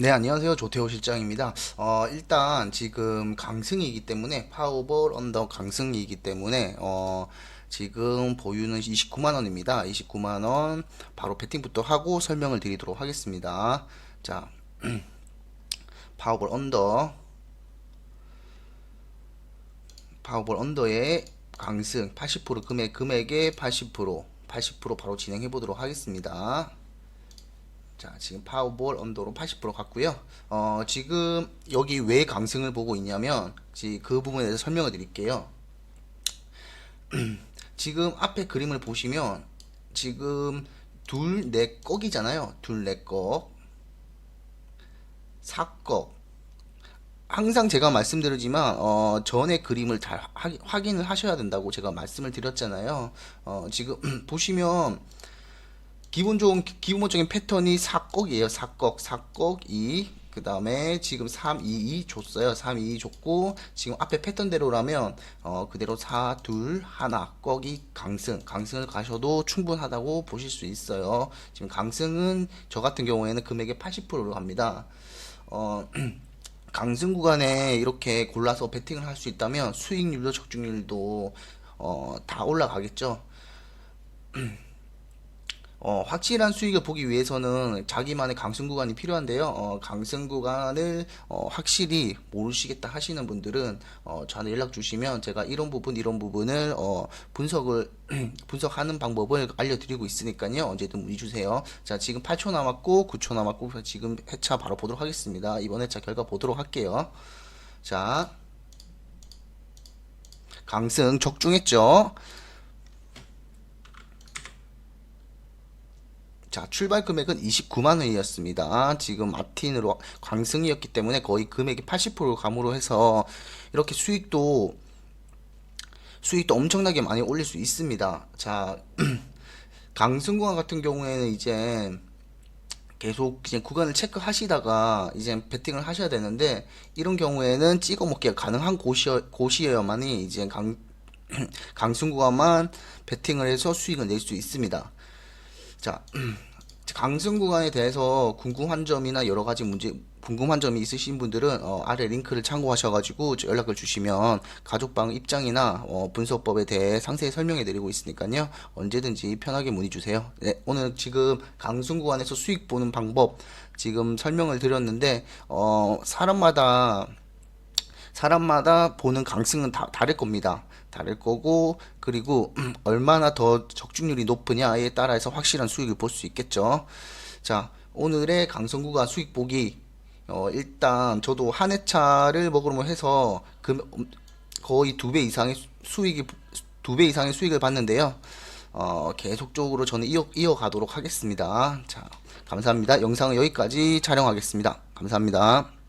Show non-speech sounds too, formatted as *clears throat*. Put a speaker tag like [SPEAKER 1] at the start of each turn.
[SPEAKER 1] 네, 안녕하세요. 조태호 실장입니다. 어, 일단 지금 강승이기 때문에 파워볼 언더 강승이기 때문에 어, 지금 보유는 29만 원입니다. 29만 원 바로 배팅부터 하고 설명을 드리도록 하겠습니다. 자, *clears throat* 파워볼 언더 파워볼 언더의 강승 80% 금액 금액의 80% 80% 바로 진행해 보도록 하겠습니다. 자, 지금 파워볼 언더로 80% 갔고요. 어, 지금 여기 왜 강승을 보고 있냐면 지- 그 부분에 대해서 설명을 드릴게요. *clears throat* 지금 앞에 그림을 보시면 지금 둘, 넷 꺽이잖아요. 둘, 넷 꺽. 사꺽. 항상 제가 말씀드리지만 어, 전에 그림을 잘 하- 확인을 하셔야 된다고 제가 말씀을 드렸잖아요. 어, 지금 *clears throat* 보시면 기본적인 기본적인 패턴이 사꺽이에요. 사꺽, 사꺽 2. 그 다음에 지금 3, 2, 2 줬어요. 3, 2, 2 줬고 지금 앞에 패턴대로라면 어 그대로 4, 2, 하나 꺽이 강승, 강승을 가셔도 충분하다고 보실 수 있어요. 지금 강승은 저 같은 경우에는 금액의 80%로 갑니다. 어 *clears throat* 강승 구간에 이렇게 골라서 베팅을 할 수 있다면 수익률도 적중률도 어 다 올라가겠죠. *clears throat* 어, 확실한 수익을 보기 위해서는 자기만의 강승 구간이 필요한데요. 어, 강승 구간을 어, 확실히 모르시겠다 하시는 분들은 어, 저한테 연락 주시면 제가 이런 부분 이런 부분을 어, 분석을 *clears throat* 분석하는 방법을 알려드리고 있으니까요. 언제든 문의 주세요. 자, 지금 8초 남았고 9초 남았고 지금 회차 바로 보도록 하겠습니다. 이번 회차 결과 보도록 할게요. 자, 강승 적중했죠. 자, 출발 금액은 29만 원이었습니다. 지금 앞틴으로 강승이었기 때문에 거의 금액이 80% 감으로 해서 이렇게 수익도 수익도 엄청나게 많이 올릴 수 있습니다. 자, *clears throat* 강승구간 같은 경우에는 이제 계속 이제 구간을 체크하시다가 이제 베팅을 하셔야 되는데 이런 경우에는 찍어 먹기가 가능한 곳이어, 곳이어야만이 이제 강 *clears throat* 강승구간만 베팅을 해서 수익을 낼 수 있습니다. 자, *clears throat* 강승 구간에 대해서 궁금한 점이나 여러 가지 문제, 궁금한 점이 있으신 분들은 어, 아래 링크를 참고하셔가지고 저 연락을 주시면 가족방 입장이나 어, 분석법에 대해 상세히 설명해 드리고 있으니까요. 언제든지 편하게 문의 주세요. 네, 오늘 지금 강승 구간에서 수익 보는 방법 지금 설명을 드렸는데 어, 사람마다 사람마다 보는 강승은 다 다를 겁니다. 다를 거고 그리고 얼마나 더 적중률이 높으냐에 따라서 확실한 수익을 볼 수 있겠죠. 자, 오늘의 강성구가 수익 보기 어, 일단 저도 한 회차를 먹으로 해서 그 거의 두 배 이상의 수- 수익이 두 배 이상의 수익을 봤는데요. 어, 계속적으로 저는 이어, 이어가도록 하겠습니다. 자, 감사합니다. 영상은 여기까지 촬영하겠습니다. 감사합니다.